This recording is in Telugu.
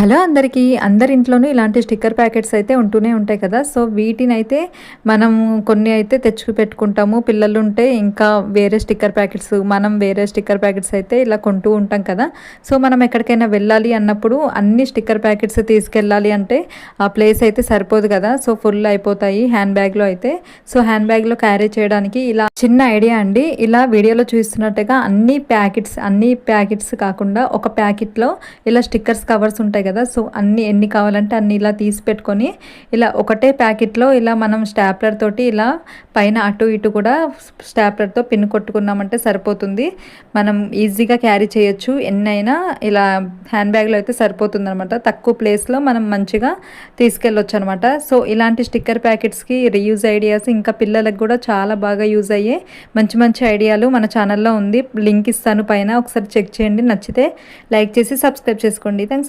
హలో అందరికీ అందరి ఇంట్లోనూ ఇలాంటి స్టిక్కర్ ప్యాకెట్స్ అయితే ఉంటూనే ఉంటాయి కదా. సో వీటిని అయితే మనం కొన్ని అయితే తెచ్చుకు పెట్టుకుంటాము. పిల్లలు ఉంటే ఇంకా వేరే స్టిక్కర్ ప్యాకెట్స్ మనం వేరే స్టిక్కర్ ప్యాకెట్స్ అయితే ఇలా కొంటూ ఉంటాం కదా. సో మనం ఎక్కడికైనా వెళ్ళాలి అన్నప్పుడు అన్ని స్టిక్కర్ ప్యాకెట్స్ తీసుకెళ్ళాలి అంటే ఆ ప్లేస్ అయితే సరిపోదు కదా. సో ఫుల్ అయిపోతాయి హ్యాండ్ బ్యాగ్లో అయితే. సో హ్యాండ్ బ్యాగ్లో క్యారీ చేయడానికి ఇలా చిన్న ఐడియా అండి. ఇలా వీడియోలో చూస్తున్నట్టుగా అన్ని ప్యాకెట్స్ అన్ని ప్యాకెట్స్ కాకుండా ఒక ప్యాకెట్లో ఇలా స్టిక్కర్స్ కవర్స్ ఉంటాయి కదా. సో అన్ని ఎన్ని కావాలంటే అన్ని ఇలా తీసి పెట్టుకొని ఇలా ఒకటే ప్యాకెట్లో ఇలా మనం స్టాప్లర్ తోటి ఇలా పైన అటు ఇటు కూడా స్టాప్లర్తో పిన్ కొట్టుకున్నామంటే సరిపోతుంది. మనం ఈజీగా క్యారీ చేయొచ్చు. ఎన్నైనా ఇలా హ్యాండ్ బ్యాగ్లో అయితే సరిపోతుంది అనమాట తక్కువ ప్లేస్లో మనం మంచిగా తీసుకెళ్ళొచ్చు అనమాట సో ఇలాంటి స్టిక్కర్ ప్యాకెట్స్కి రీయూజ్ ఐడియాస్ ఇంకా పిల్లలకు కూడా చాలా బాగా యూజ్ అయ్యే మంచి మంచి ఐడియాలు మన ఛానల్లో ఉంది. లింక్ ఇస్తాను పైన. ఒకసారి చెక్ చేయండి. నచ్చితే లైక్ చేసి సబ్స్క్రైబ్ చేసుకోండి. థ్యాంక్స్